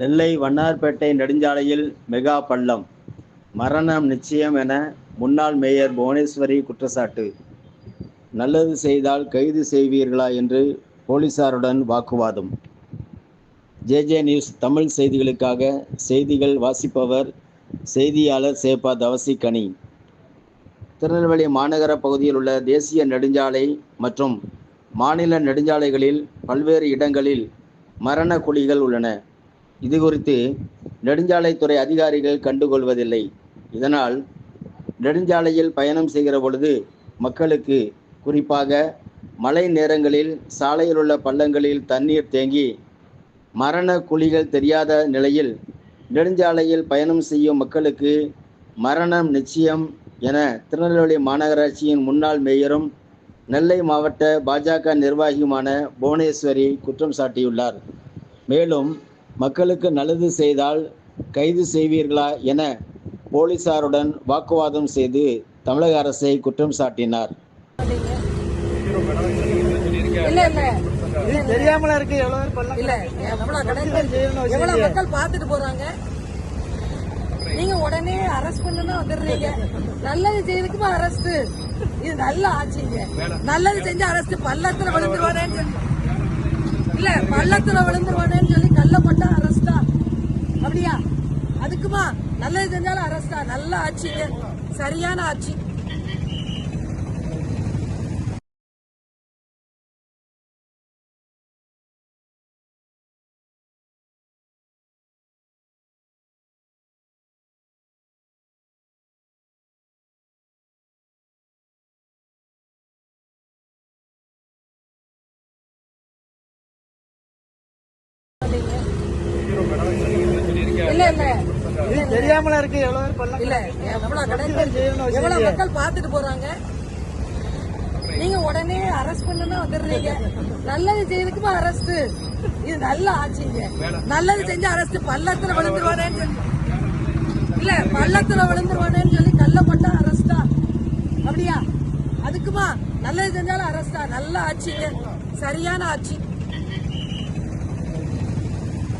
நெல்லை வண்ணார்பேட்டை நெடுஞ்சாலையில் மெகா பள்ளம். மரணம் நிச்சயம் என முன்னாள் மேயர் புவனேஸ்வரி குற்றச்சாட்டு. நல்லது செய்தால் கைது செய்வீர்களா என்று போலீசாருடன் வாக்குவாதம். ஜேஜே நியூஸ் தமிழ் செய்திகளுக்காக செய்திகள் வாசிப்பவர் செய்தியாளர் சேப்பா தவசி கனி திருநெல்வேலி மாநகர பகுதியில் உள்ள தேசிய நெடுஞ்சாலை மற்றும் மாநில நெடுஞ்சாலைகளில் பல்வேறு இடங்களில் மரண குழிகள் உள்ளன. இது குறித்து நெடுஞ்சாலைத்துறை அதிகாரிகள் கண்டுகொள்வதில்லை. இதனால் நெடுஞ்சாலையில் பயணம் செய்கிற பொழுது மக்களுக்கு குறிப்பாக மழை நேரங்களில் சாலையில் உள்ள பள்ளங்களில் தண்ணீர் தேங்கி மரண குழிகள் தெரியாத நிலையில் நெடுஞ்சாலையில் பயணம் செய்யும் மக்களுக்கு மரணம் நிச்சயம் என திருநெல்வேலி மாநகராட்சியின் முன்னாள் மேயரும் நெல்லை மாவட்ட பாஜக நிர்வாகியுமான புவனேஸ்வரி குற்றம் சாட்டியுள்ளார். மேலும் மக்களுக்கு நல்லது செய்தால் கைது செய்வீர்களா என போலீசாருடன் வாக்குவாதம் செய்து தமிழக அரசை குற்றம் சாட்டினார். இல்ல இல்ல. இது தெரியாமல இருக்கு எவ்வளவு பேர் பண்ணலாம்? இல்ல எவ்வளவு கிடைக்கும் எவ்வளவு மக்கள் பார்த்துட்டு போறாங்க? நீங்க உடனே அரெஸ்ட் பண்ணுனா வந்துடுறீங்க. நல்லது செய்யறதுக்குமா அரெஸ்ட் இது நல்ல ஆட்சிங்க. நல்லது செஞ்சு அரெஸ்ட் பள்ளத்துல விழுந்துருவானேன்னு சொல்லி இல்ல பள்ளத்துல விழுந்துருவானேன்னு சொல்லி அப்படியா அதுக்குமா நல்லது செஞ்சாலும் தான். நல்ல ஆட்சிங்க. சரியான ஆட்சி. தெரியாமல இருக்கு? எவ்வளவு இல்ல. எவ்வளவு மக்கள் பார்த்துட்டு போறாங்க? நீங்க உடனே அரெஸ்ட் பண்ணுனா வந்துடுறீங்க. நல்லது செய்யறதுக்குமா அரெஸ்ட் இது நல்ல ஆட்சிங்க. நல்லது செஞ்சு அரெஸ்ட் பள்ளத்துல விழுந்துருவானேன்னு சொல்லி. இல்ல பள்ளத்துல விழுந்துருவானேன்னு சொல்லி கல்ல போட்டா அரெஸ்டா அப்படியா? அதுக்குமா? நல்லது செஞ்சாலும் அரெஸ்டா நல்ல ஆட்சிங்க. சரியான ஆட்சி.